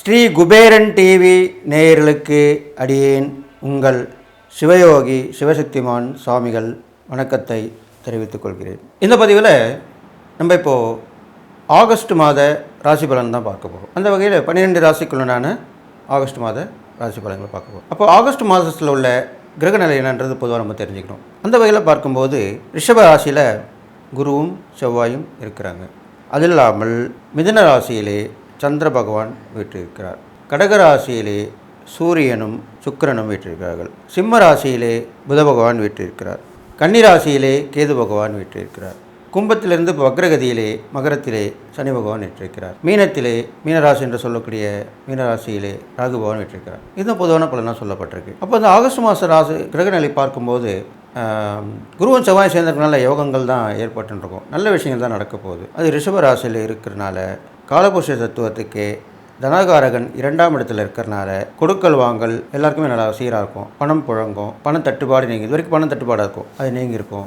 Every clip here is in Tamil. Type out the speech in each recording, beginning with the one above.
ஸ்ரீ குபேரன் டிவி நேயர்களுக்கு அடியேன் உங்கள் சிவயோகி சிவசக்திமான் சுவாமிகள் வணக்கத்தை தெரிவித்துக் கொள்கிறேன். இந்த பதிவில் நம்ம இப்போது ஆகஸ்ட் மாத ராசி பலன் தான் பார்க்க போகிறோம் அந்த வகையில் பன்னிரெண்டு ராசிக்குள்ளனான ஆகஸ்ட் மாத ராசி பலன்களை பார்க்க போகிறோம் அப்போ ஆகஸ்ட் மாதத்தில் உள்ள கிரகநிலை என்னன்றது பொதுவாக நம்ம தெரிஞ்சுக்கணும். அந்த வகையில் பார்க்கும்போது ரிஷப ராசியில் குருவும் செவ்வாயும் இருக்கிறாங்க. அது இல்லாமல் மிதுன ராசியிலே சந்திர பகவான் வீற்றிருக்கிறார். கடக ராசியிலே சூரியனும் சுக்கிரனும் வீற்றிருக்கிறார்கள். சிம்ம ராசியிலே புத பகவான் வீற்றிருக்கிறார். கன்னி ராசியிலே கேது பகவான் வீற்றிருக்கிறார். கும்பத்திலிருந்து வக்ரகதியிலே மகரத்திலே சனி பகவான் வீற்றிருக்கிறார். மீனத்திலே மீனராசி என்று சொல்லக்கூடிய மீனராசியிலே ராகு பகவான் வீற்றிருக்கிறார். இதுதான் பொதுவான பலனாக சொல்லப்பட்டிருக்கு. அப்போ அந்த ஆகஸ்ட் மாத ராசி கிரகநிலை பார்க்கும்போது குருவும் செவ்வாய் சேர்ந்ததுனால யோகங்கள் தான் ஏற்பட்டுருக்கும் நல்ல விஷயங்கள் தான் நடக்க போகுது. அது ரிஷபராசியில் இருக்கிறனால காலபுஷ தத்துவத்துக்கு தனகாரகன் இரண்டாம் இடத்துல இருக்கிறனால கொடுக்கல் வாங்கல் எல்லாருக்குமே நல்லா சீராக இருக்கும். பணம் புழங்கும். பணம் தட்டுப்பாடு நீங்க இது வரைக்கும் பணம் தட்டுப்பாடாக இருக்கும். அது நீங்கியிருக்கும்.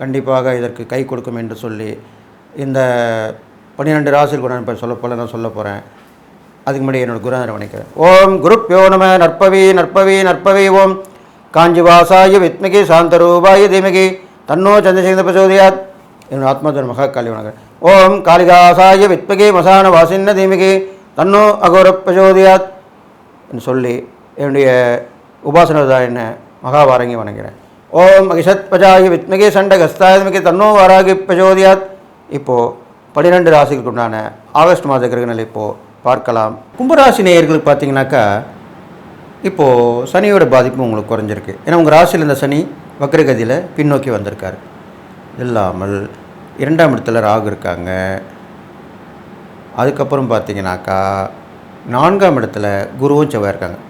கண்டிப்பாக இதற்கு கை கொடுக்கும் என்று சொல்லி இந்த பன்னிரெண்டு ராசியில் கூட நான் சொல்ல போல நான் சொல்ல போகிறேன் அதுக்கு முன்னாடி என்னோட குருநாதரை வணக்கிறேன் ஓம் குருப்பியோ நம நற்பவி நற்பவி நற்பவி ஓம். காஞ்சிவாசாய வித்மிகி சாந்தரூபாய தீமகி தன்னோ சந்திரசேகர பிரசோதியாத். என்னோட ஆத்மாதர் மகா காளி வணக்கம். ஓம் காளிகாசாய வித்மிகி மசான வாசின்ன தீமகி தன்னோ அகோர பிரசோதியாத். என்று சொல்லி என்னுடைய உபாசனதாயன மகாபாரங்கி வணங்குகிறேன் ஓம் அகிஷத் பஜாயி வித்மிகி சண்டகஸ்தாயமிகி தன்னோ வாராகி பிரஜோதியாத் இப்போது பன்னிரெண்டு ராசிகளுக்கு உண்டான ஆகஸ்ட் மாத கிரகங்கள் இப்போது பார்க்கலாம். கும்பராசி நேயர்களுக்கு பார்த்தீங்கன்னாக்கா இப்போது சனியோட பாதிப்பு உங்களுக்கு குறைஞ்சிருக்கு. ஏன்னா உங்கள் ராசியில் இருந்த சனி வக்ரகதியில் பின்னோக்கி வந்திருக்கார். இல்லாமல் இரண்டாம் இடத்துல ராகு இருக்காங்க. அதுக்கப்புறம் பார்த்தீங்கன்னாக்கா நான்காம் இடத்துல குருவும் செவ்வாய் இருக்காங்க.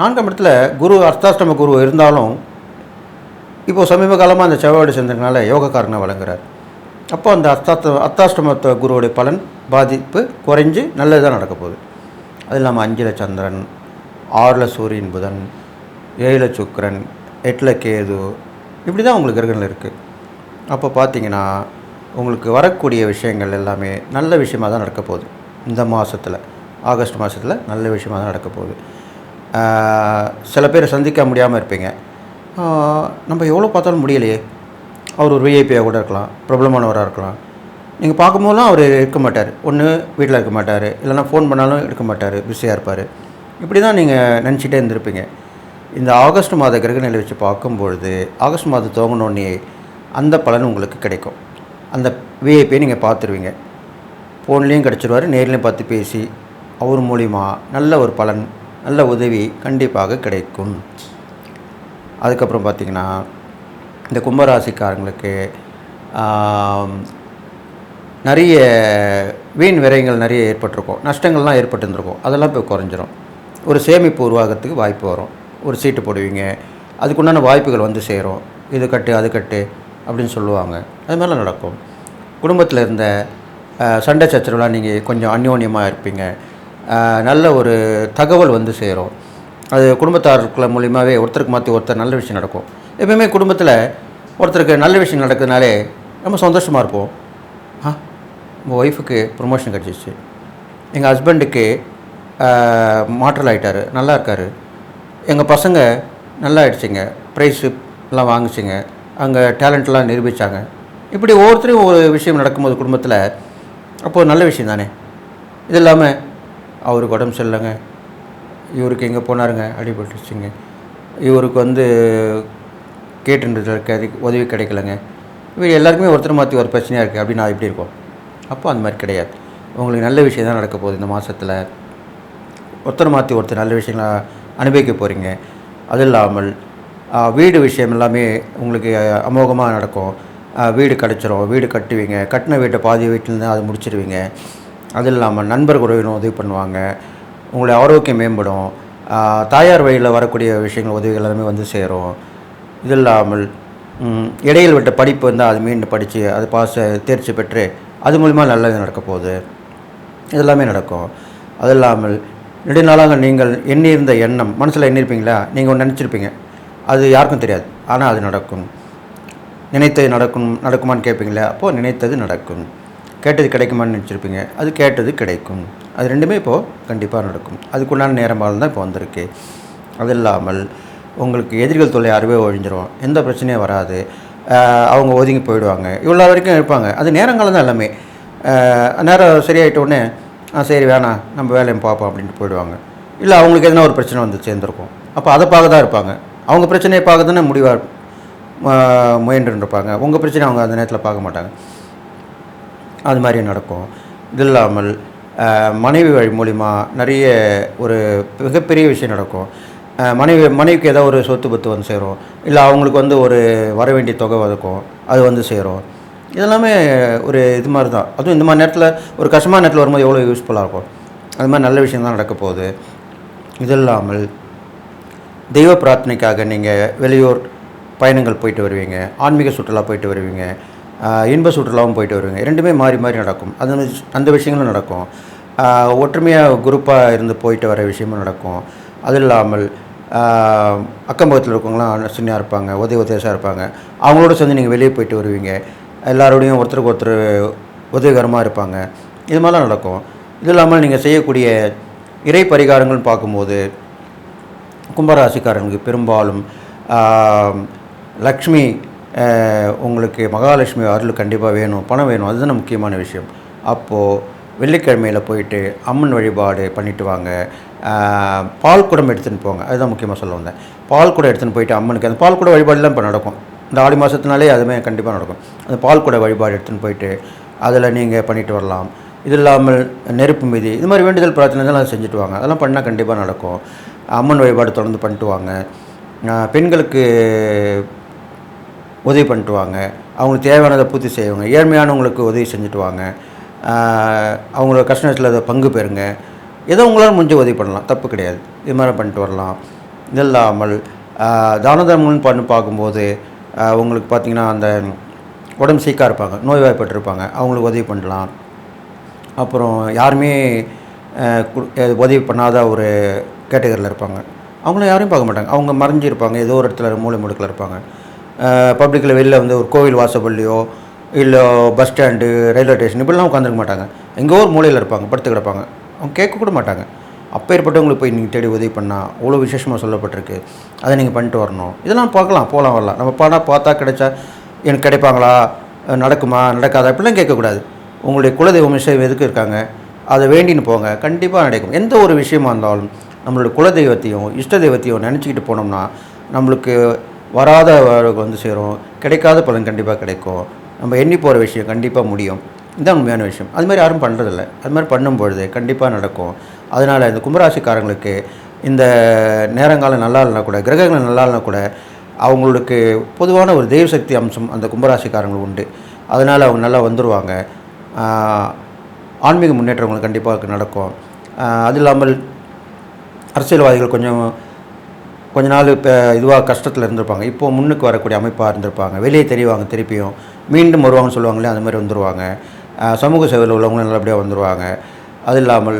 நான்காம் இடத்துல குரு அர்த்தாஷ்டம குரு இருந்தாலும் இப்போது சமீப காலமாக அந்த செவ்வாயோடு சேர்ந்ததுனால யோகக்காரனை வழங்குறார். அப்போ அந்த அர்த்தாத்த அர்த்தாஷ்டமத்த குருவோடைய பலன் பாதிப்பு குறைஞ்சு நல்லதுதான் நடக்க போகுது. அது இல்லாமல் அஞ்சில் சந்திரன் ஆறில் சூரியன் புதன் ஏழில் சுக்கரன் எட்டில் கேது இப்படி தான் உங்களுக்கு கிரகங்கள் இருக்குது அப்போ பார்த்தீங்கன்னா உங்களுக்கு வரக்கூடிய விஷயங்கள் எல்லாமே நல்ல விஷயமாக தான் நடக்க போகுது. இந்த மாதத்தில் ஆகஸ்ட் மாதத்தில் நல்ல விஷயமாக தான் நடக்க போகுது சில பேர் சந்திக்க முடியாமல் இருப்பீங்க. நம்ம எவ்வளோ பார்த்தாலும் முடியலையே. அவர் ஒரு விஐபியாக கூட இருக்கலாம் பிரபலமானவராக இருக்கலாம். நீங்கள் பார்க்கும்போதெல்லாம் அவர் இருக்க மாட்டார். ஒன்று வீட்டில் இருக்க மாட்டார். இல்லைன்னா ஃபோன் பண்ணாலும் எடுக்க மாட்டார். பிஸியாக இருப்பார். இப்படி தான் நீங்கள் நினச்சிட்டே இருந்திருப்பீங்க. இந்த ஆகஸ்ட் மாத கிரகநிலை வச்சு பார்க்கும்பொழுது ஆகஸ்ட் மாதம் துவங்கினோடனே அந்த பலன் உங்களுக்கு கிடைக்கும். அந்த விஐபியை நீங்கள் பார்த்துருவீங்க. ஃபோன்லேயும் கிடச்சிருவார் நேர்லேயும் பார்த்து பேசி அவர் மூலிமா நல்ல ஒரு பலன் நல்ல உதவி கண்டிப்பாக கிடைக்கும். அதுக்கப்புறம் பார்த்திங்கன்னா இந்த கும்பராசிக்காரங்களுக்கு நிறைய வீண் விரயங்கள் நிறைய ஏற்பட்டிருக்கும். நஷ்டங்கள்லாம் ஏற்பட்டுருந்துருக்கும். அதெல்லாம் இப்போ குறைஞ்சிரும். ஒரு சேமிப்பு உருவாகிறதுக்கு வாய்ப்பு வரும். ஒரு சீட்டு போடுவீங்க. அதுக்குண்டான வாய்ப்புகள் வந்து சேரும். இது கட்டு அது கட்டு அப்படின்னு சொல்லுவாங்க. அது மாதிரிலாம் நடக்கும். குடும்பத்தில் இருந்த சண்டை சச்சரவுலாம் நீங்கள் கொஞ்சம் அந்யோன்யமாக இருப்பீங்க. நல்ல ஒரு தகவல் வந்து சேரும். அது குடும்பத்தாருக்குள்ள மூலியமாகவே ஒருத்தருக்கு மாற்றி ஒருத்தர் நல்ல விஷயம் நடக்கும். எப்பயுமே குடும்பத்தில் ஒருத்தருக்கு நல்ல விஷயம் நடக்குதுனாலே நம்ம சந்தோஷமாக இருப்போம். ஆ உங்கள் ஒய்ஃபுக்கு ப்ரொமோஷன் கிடச்சிச்சு எங்கள் ஹஸ்பண்டுக்கு மாற்றல் ஆகிட்டார் நல்லா இருக்கார். எங்கள் பசங்க நல்லா ஆயிடுச்சுங்க. ப்ரைஸு எல்லாம் வாங்கிச்சிங்க. அங்கே டேலண்ட்லாம் நிரூபித்தாங்க இப்படி ஒவ்வொருத்தரையும் ஒரு விஷயம் நடக்கும்போது குடும்பத்தில் அப்போது நல்ல விஷயம் தானே? இது இல்லாமல் அவருக்கு உடம்பு சரியில்லைங்க. இவருக்கு எங்கே போனாருங்க? அடிபட்டுருச்சுங்க இவருக்கு வந்து கேட்டுன்றது உதவி கிடைக்கலங்க. இவர் எல்லாருக்குமே ஒருத்தர் மாற்றி ஒரு பிரச்சனையாக இருக்குது அப்படின்னு நான் எப்படி இருக்கும். அப்போ அந்த மாதிரி கிடையாது. உங்களுக்கு நல்ல விஷயம் தான் நடக்க போகுது இந்த மாதத்தில் ஒருத்தர் மாற்றி ஒருத்தர் நல்ல விஷயங்களை அனுபவிக்க போகிறீங்க அது இல்லாமல் வீடு விஷயம் எல்லாமே உங்களுக்கு அமோகமாக நடக்கும். வீடு கிடச்சிரும் வீடு கட்டுவீங்க. கட்டின வீட்டை பாதி வீட்டிலேருந்து அதை முடிச்சிடுவீங்க அது இல்லாமல் நண்பர் உறவினர் உதவி பண்ணுவாங்க. உங்களுடைய ஆரோக்கியம் மேம்படும். தாயார் வழியில் வரக்கூடிய விஷயங்கள் உதவிகள் எல்லாமே வந்து சேரும். இது இல்லாமல் இடையில் விட்ட படிப்பு வந்தால் அது மீண்டும் படித்து அது பாச தேர்ச்சி பெற்று அது மூலிமா நல்லது நடக்க போகுது. இதெல்லாமே நடக்கும். அது இல்லாமல் நெடுநாளாக நீங்கள் எண்ணியிருந்த எண்ணம் மனசில் எண்ணியிருப்பீங்களா நீங்கள் ஒன்று நினச்சிருப்பீங்க. அது யாருக்கும் தெரியாது. ஆனால் அது நடக்கும். நினைத்தது நடக்கும் நடக்குமான்னு கேட்பீங்களா அப்போது நினைத்தது நடக்கும். கேட்டது கிடைக்குமான்னு நினச்சிருப்பீங்க. அது கேட்டது கிடைக்கும். அது ரெண்டுமே இப்போது கண்டிப்பாக நடக்கும். அதுக்குண்டான நேரமாக தான் இப்போ வந்திருக்கு. அது இல்லாமல் உங்களுக்கு எதிரிகள் தொல்லை அறுவே ஒழிஞ்சிரும். எந்த பிரச்சனையும் வராது. அவங்க ஒதுங்கி போயிடுவாங்க. இவ்வளோ வரைக்கும் இருப்பாங்க. அது நேரங்கள் தான் எல்லாமே நேரம் சரியாயிட்டோடனே ஆ சரி வேணாம். நம்ம வேலையை பார்ப்போம் அப்படின்ட்டு போயிடுவாங்க. இல்லை அவங்களுக்கு எதனா ஒரு பிரச்சனை வந்து சேர்ந்துருக்கும். அப்போ அதை பார்க்க தான் இருப்பாங்க. அவங்க பிரச்சனையை பார்க்க தானே முடிவாக முயன்றுருப்பாங்க. உங்கள் பிரச்சனை அவங்க அந்த நேரத்தில் பார்க்க மாட்டாங்க. அது மாதிரி நடக்கும். இது இல்லாமல் மனைவி வழி மூலிமா நிறைய ஒரு மிகப்பெரிய விஷயம் நடக்கும். மனைவி மனைவிக்கு ஏதோ ஒரு சொத்து பத்து வந்து சேரும். இல்லை அவங்களுக்கு வந்து ஒரு வர வேண்டிய தொகை வதக்கும் அது வந்து சேரும். இதெல்லாமே ஒரு இது மாதிரி தான். அதுவும் இந்த மாதிரி நேரத்தில் ஒரு கஷ்டமான நேரத்தில் வரும்போது எவ்வளோ யூஸ்ஃபுல்லாக இருக்கும். அது மாதிரி நல்ல விஷயம் தான் நடக்க போகுது. இது இல்லாமல் தெய்வ பிரார்த்தனைக்காக நீங்கள் வெளியூர் பயணங்கள் போயிட்டு வருவீங்க. ஆன்மீக சுற்றுலா போயிட்டு வருவீங்க. இன்ப சுற்றுலாவும் போயிட்டு வருவீங்க ரெண்டுமே மாறி மாறி நடக்கும். அது அந்த விஷயங்களும் நடக்கும். ஒற்றுமையாக குரூப்பாக இருந்து போயிட்டு வர விஷயமும் நடக்கும். அது இல்லாமல் ஆஹ் அக்கம் பக்கத்தில் இருக்கவங்களாம் சின்னியாக இருப்பாங்க உதவி உதவிசாக இருப்பாங்க. அவங்களோட சேர்ந்து நீங்கள் வெளியே போயிட்டு வருவீங்க. எல்லாரோடையும் ஒருத்தருக்கு ஒருத்தர் உதவிகரமாக இருப்பாங்க. இது மாதிரிலாம் நடக்கும். இது இல்லாமல் நீங்கள் செய்யக்கூடிய இறை பரிகாரங்கள்னு பார்க்கும்போது கும்பராசிக்காரங்களுக்கு பெரும்பாலும் லக்ஷ்மி உங்களுக்கு மகாலட்சுமி அருள் கண்டிப்பாக வேணும் பணம் வேணும் அதுதான் முக்கியமான விஷயம். அப்போது வெள்ளிக்கிழமையில் போயிட்டு அம்மன் வழிபாடு பண்ணிட்டு வாங்க. பால் குடம் எடுத்துன்னு போங்க அதுதான் முக்கியமாக சொல்ல வந்தேன். பால் குடம் எடுத்துன்னு போயிட்டு அம்மனுக்கு அந்த பால் குட வழிபாடுலாம் இப்போ நடக்கும். இந்த ஆடி மாதத்துனாலே அதுவுமே கண்டிப்பாக நடக்கும். அந்த பால் குட வழிபாடு எடுத்துன்னு போயிட்டு அதில் நீங்கள் பண்ணிட்டு வரலாம். இது இல்லாமல் நெருப்பு மீதி இது மாதிரி வேண்டுதல் பிரார்த்தனை தான் செஞ்சுட்டு வாங்க. அதெல்லாம் பண்ணால் கண்டிப்பாக நடக்கும். அம்மன் வழிபாடு தொடர்ந்து பண்ணிட்டு வாங்க. பெண்களுக்கு உதவி பண்ணிட்டு வாங்க அவங்களுக்கு தேவையானதை பூர்த்தி செய்வாங்க. ஏழ்மையானவங்களுக்கு உதவி செஞ்சுட்டு வாங்க அவங்களோட கஷ்ட நேரத்தில் அதை பங்கு பெறுங்க. ஏதோ உங்களால் முடிஞ்ச உதவி பண்ணலாம். தப்பு கிடையாது. இது மாதிரி பண்ணிட்டு வரலாம். இது இல்லாமல் தான தர்மம்னு பண்ணி பார்க்கும்போது உங்களுக்கு பார்த்திங்கன்னா அந்த உடம்பு சீக்காக இருப்பாங்க. நோய்வாய்ப்பட்டிருப்பாங்க. அவங்களுக்கு உதவி பண்ணலாம். அப்புறம் யாருமே கு- உதவி பண்ணாத ஒரு கேட்டகரியில் இருப்பாங்க. அவங்கள யாரையும் பார்க்க மாட்டாங்க. அவங்க மறைஞ்சு இருப்பாங்க ஏதோ ஒரு இடத்துல மூலை முடுக்கில் இருப்பாங்க. பப்ளிக்கில் வெளியில் வந்து ஒரு கோவில் வாசப்பள்ளியோ இல்லை பஸ் ஸ்டாண்டு ரயில்வே ஸ்டேஷன் இப்படிலாம் உட்காந்துருக்க மாட்டாங்க. எங்கோ ஒரு மூலையில் இருப்பாங்க படுத்து கிடப்பாங்க. அவங்க கேட்க கூட மாட்டாங்க. அப்பேற்பட்டவங்களுக்கு போய் நீங்கள் தேடி உதவி பண்ணால் அவ்வளோ விசேஷமாக சொல்லப்பட்டிருக்கு. அதை நீங்கள் பண்ணிட்டு வரணும். இதெல்லாம் பார்க்கலாம் போகலாம் வரலாம். நம்ம பணம் பார்த்தா கிடைச்சா எனக்கு கிடைப்பாங்களா? நடக்குமா? நடக்காதா? இப்படிலாம் கேட்கக்கூடாது. உங்களுடைய குலதெய்வம் விஷயம் எதுக்கு இருக்காங்க? அதை வேண்டின்னு போங்க. கண்டிப்பாக நடக்கும். எந்த ஒரு விஷயமா இருந்தாலும் நம்மளுடைய குலதெய்வத்தையும் இஷ்ட தெய்வத்தையும் நினச்சிக்கிட்டு போனோம்னா நம்மளுக்கு வராத வந்து சேரும். கிடைக்காத பலன் கண்டிப்பாக கிடைக்கும். நம்ம எண்ணி போகிற விஷயம் கண்டிப்பாக முடியும். இதுதான் உண்மையான விஷயம். அது மாதிரி யாரும் பண்ணுறதில்ல அது மாதிரி பண்ணும்பொழுது கண்டிப்பாக நடக்கும். அதனால் இந்த கும்பராசிக்காரங்களுக்கு இந்த நேரங்காலம் நல்லா இல்லைனா கூட கிரகங்கள் நல்லா இல்லைனா கூட அவங்களுக்கு பொதுவான ஒரு தெய்வ சக்தி அம்சம் அந்த கும்பராசிக்காரங்களுக்கு உண்டு. அதனால் அவங்க நல்லா வந்துடுவாங்க ஆன்மீக முன்னேற்றம் கண்டிப்பாக நடக்கும். அது இல்லாமல் அரசியல்வாதிகள் கொஞ்சம் கொஞ்ச நாள் இப்போ இதுவாக கஷ்டத்தில் இருந்திருப்பாங்க. இப்போ முன்னுக்கு வரக்கூடிய அமைப்பாக இருந்திருப்பாங்க. வெளியே தெரிவாங்க திருப்பியும் மீண்டும் வருவாங்கன்னு சொல்லுவாங்களே அந்த மாதிரி வந்துடுவாங்க சமூக சேவையில் உள்ளவங்களும் நல்லபடியாக வந்துடுவாங்க அது இல்லாமல்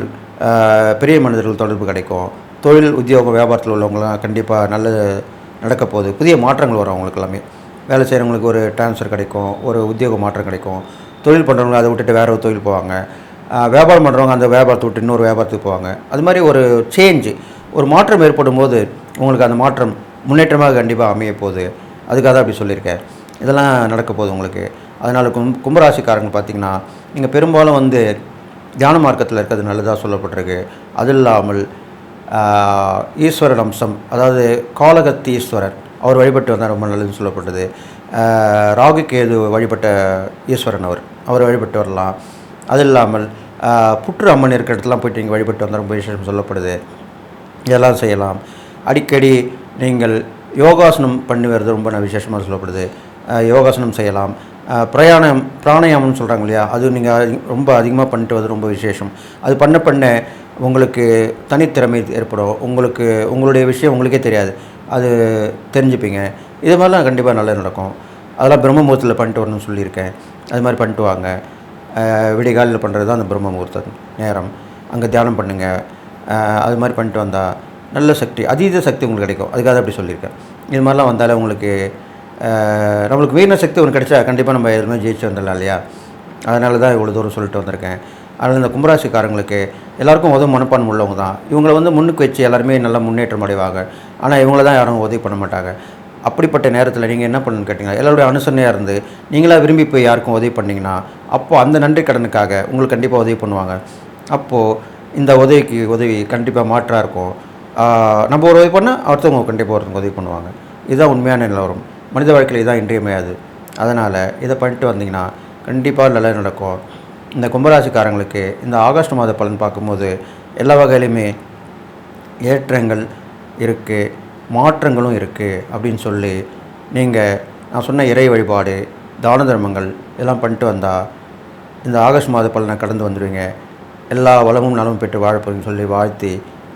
பெரிய மனிதர்கள் தொடர்பு கிடைக்கும். தொழில் உத்தியோக வியாபாரத்தில் உள்ளவங்களாம் கண்டிப்பாக நல்லது நடக்க போகுது. புதிய மாற்றங்கள் வரும் அவங்களுக்கு எல்லாமே. வேலை செய்கிறவங்களுக்கு ஒரு ட்ரான்ஸ்ஃபர் கிடைக்கும் ஒரு உத்தியோக மாற்றம் கிடைக்கும். தொழில் பண்ணுறவங்க அதை விட்டுட்டு வேற ஒரு தொழில் போவாங்க. வியாபாரம் பண்ணுறவங்க அந்த வியாபாரத்தை விட்டு இன்னொரு வியாபாரத்துக்கு போவாங்க. அது மாதிரி ஒரு சேஞ்சு ஒரு மாற்றம் ஏற்படும் போது உங்களுக்கு அந்த மாற்றம் முன்னேற்றமாக கண்டிப்பாக அமைய போகுது. அதுக்காக தான் அப்படி சொல்லியிருக்கேன். இதெல்லாம் நடக்க போகுது உங்களுக்கு. அதனால் கும் கும்பராசிக்காரங்க பார்த்தீங்கன்னா நீங்கள் பெரும்பாலும் வந்து தியான மார்க்கத்தில் இருக்கிறது நல்லதாக சொல்லப்பட்டிருக்கு. அது இல்லாமல் ஈஸ்வரன் அம்சம் அதாவது காலகத்தி ஈஸ்வரர் அவர் வழிபட்டு வந்தால் ரொம்ப நல்லதுன்னு சொல்லப்பட்டது. ராகு கேது வழிபட்ட ஈஸ்வரன் அவர் அவர் வழிபட்டு வரலாம். அது இல்லாமல் புற்று அம்மன் இருக்கிற இடத்துலாம் போயிட்டு நீங்கள் வழிபட்டு வந்தால் ரொம்ப விசேஷம் சொல்லப்படுது. இதெல்லாம் செய்யலாம். அடிக்கடி நீங்கள் யோகாசனம் பண்ணி வர்றது ரொம்ப விசேஷமாக சொல்லப்படுது. யோகாசனம் செய்யலாம். பிரயாணம் பிராணாயாமம்னு சொல்கிறாங்க இல்லையா? அது நீங்கள் ரொம்ப அதிகமாக பண்ணிட்டு வரது ரொம்ப விசேஷம். அது பண்ண பண்ண உங்களுக்கு தனித்திறமை ஏற்படும். உங்களுக்கு உங்களுடைய விஷயம் உங்களுக்கே தெரியாது. அது தெரிஞ்சுப்பீங்க. இது மாதிரிலாம் கண்டிப்பாக நல்லா நடக்கும். அதெல்லாம் பிரம்ம முகூர்த்தத்தில் பண்ணிட்டு வரணும்னு சொல்லியிருக்கேன். அது மாதிரி பண்ணிட்டு வாங்க. விடிகாலில் பண்ணுறது தான் அந்த பிரம்ம முகூர்த்தம் நேரம். அங்கே தியானம் பண்ணுங்கள் அது மாதிரி பண்ணிட்டு வந்தால் நல்ல சக்தி அதீத சக்தி உங்களுக்கு கிடைக்கும். அதுக்காக அப்படி சொல்லியிருக்கேன். இது மாதிரிலாம் வந்தாலே உங்களுக்கு நம்மளுக்கு வீண சக்தி ஒன்று கிடைச்சா கண்டிப்பாக நம்ம எதுவுமே ஜெயிச்சு வந்துடலாம் இல்லையா? அதனால தான் இவ்வளோ தூரம் சொல்லிட்டு வந்திருக்கேன். அதனால் இந்த கும்பராசிக்காரங்களுக்கு எல்லாருக்கும் உதவும் மனப்பான்மை உள்ளவங்க தான். இவங்களை வந்து முன்னுக்கு வச்சு எல்லாருமே நல்லா முன்னேற்றம் அடைவாங்க. ஆனால் இவங்கள தான் யாரும் உதவி பண்ண மாட்டாங்க. அப்படிப்பட்ட நேரத்தில் நீங்கள் என்ன பண்ணணும்னு கேட்டிங்கன்னா எல்லாருடைய அனுசரணையாக இருந்து நீங்களாக விரும்பி போய் யாருக்கும் உதவி பண்ணிங்கன்னா அப்போது அந்த நன்றி கடனுக்காக உங்களுக்கு கண்டிப்பாக உதவி பண்ணுவாங்க. அப்போது இந்த உதவிக்கு உதவி கண்டிப்பாக மாற்றாக இருக்கும். நம்ம ஒரு உதவி பண்ணால் அடுத்தவங்க கண்டிப்பாக ஒருத்தவங்க உதவி பண்ணுவாங்க. இதுதான் உண்மையான நிலவரம் மனித வாழ்க்கையில் இதான் இன்றியமையாது. அதனால் இதை பண்ணிட்டு வந்தீங்கன்னா கண்டிப்பாக நல்லா நடக்கும். இந்த கும்பராசிக்காரங்களுக்கு இந்த ஆகஸ்ட் மாத பலன் பார்க்கும்போது எல்லா வகையிலுமே ஏற்றங்கள் இருக்குது மாற்றங்களும் இருக்குது அப்படின்னு சொல்லி நீங்கள் நான் சொன்ன இறை வழிபாடு தான தர்மங்கள் இதெல்லாம் பண்ணிட்டு வந்தால் இந்த ஆகஸ்ட் மாத பலனை கடந்து வந்துடுவீங்க எல்லா வளமும் நலமும் பெற்று வாழப்போகிறேன்னு சொல்லி வாழ்த்தி